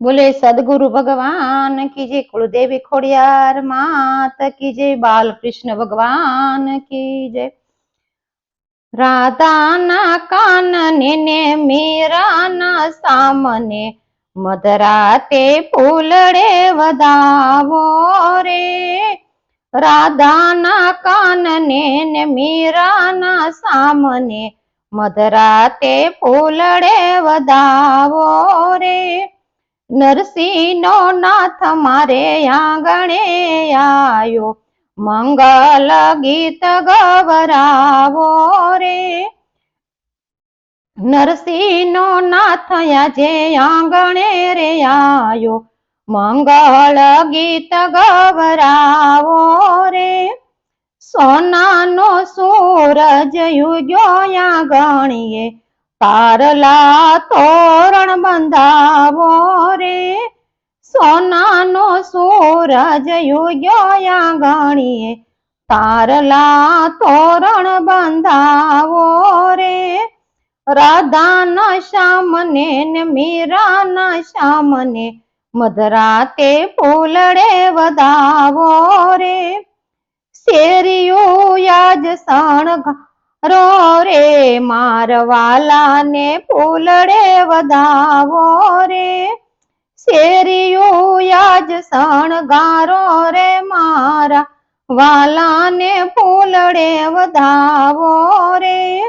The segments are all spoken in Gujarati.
બોલે સદગુરુ ભગવાન કી જય કુળદેવી ખોડિયાર માત કી જય બાલકૃષ્ણ ભગવાન કી જય રાધાના કાનને ને મીરાના સામને મધરાતે ફૂલડે વધાવો રે રાધાના કાનને ને મીરાના સામને મધરાતે ફૂલડે વધાવો રે નરસિંહનો નાથ મારે આંગણે આયો. મંગલ ગીત ગવરાવો રે. નરસિંહનો નાથ આજે આંગણે રે આયો. મંગળ ગીત ગવરાવો રે. સોનાનો સૂરજ યુગ્યો આંગણીએ. તારલા તોરણ બંધાવો રે સોનાનો સૂરજ યુગ્યો આંગણીએ તારલા તોરણ બંધાવો રે રાધાના શ્યામને ને મીરાના શ્યામને મધરાતે ફૂલડે વધાવો રે શેરિયું યાજ સણગારો રે મારવાલાને ફૂલડે વધાવો રે શેરિયું યાજ સણગારો રે મારા. વાલાને ફૂલડે વધાવો રે.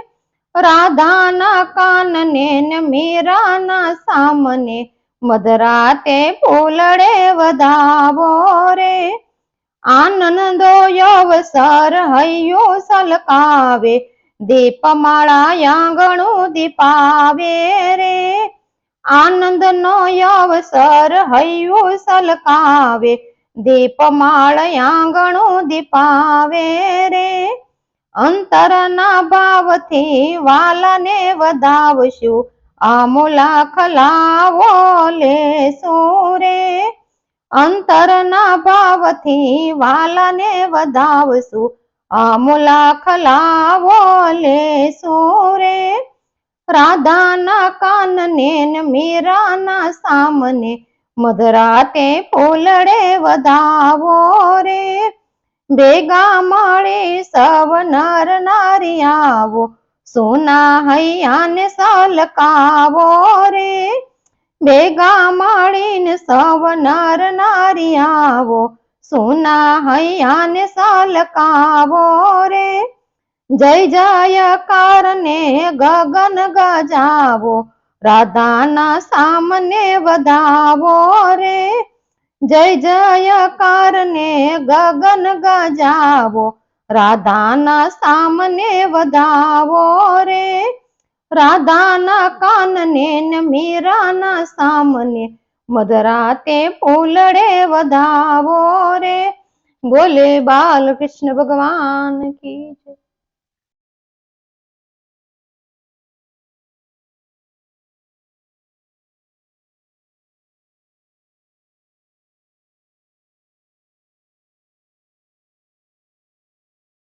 રાધાના કાનને ને મીરાના સામને મધરાતે ફૂલડે વધાવો રે. આનંદો અવસર હૈયો સલકાવે. દીપમાળા આંગણું દીપાવે રે. આનંદનો અવસર હૈયો સલકાવે દીપમાળ આંગણું દીપાવે રે. અંતરના ભાવથી વાલાને વધાવશું, આમુલા ખલાવો લેશું રે. અંતરના ભાવથી વાલાને વધાવશું, આમુલા ખલાવો લેશું રે. રાધાના કાનને મીરાના સામને મધરાતે ફૂલડે વધાવો રે. ભેગા મળે સવ નર નારી આવો, સોના હૈયાને સલકાવો રે. ભેગા મળીને સવ નર નારી આવો, સોના હૈયાને સલકાવો રે. જય જયકાર ને ગગન ગજાવો રાધાના સામને વધાવો રે જય જયકાર ને ગગન ગજાવો રાધાના સામને વધાવો રે રાધાના કાનને ને મીરાના સામને મધરાતે ફૂલડે વધાવો રે બોલે બાલકૃષ્ણ ભગવાન કી જય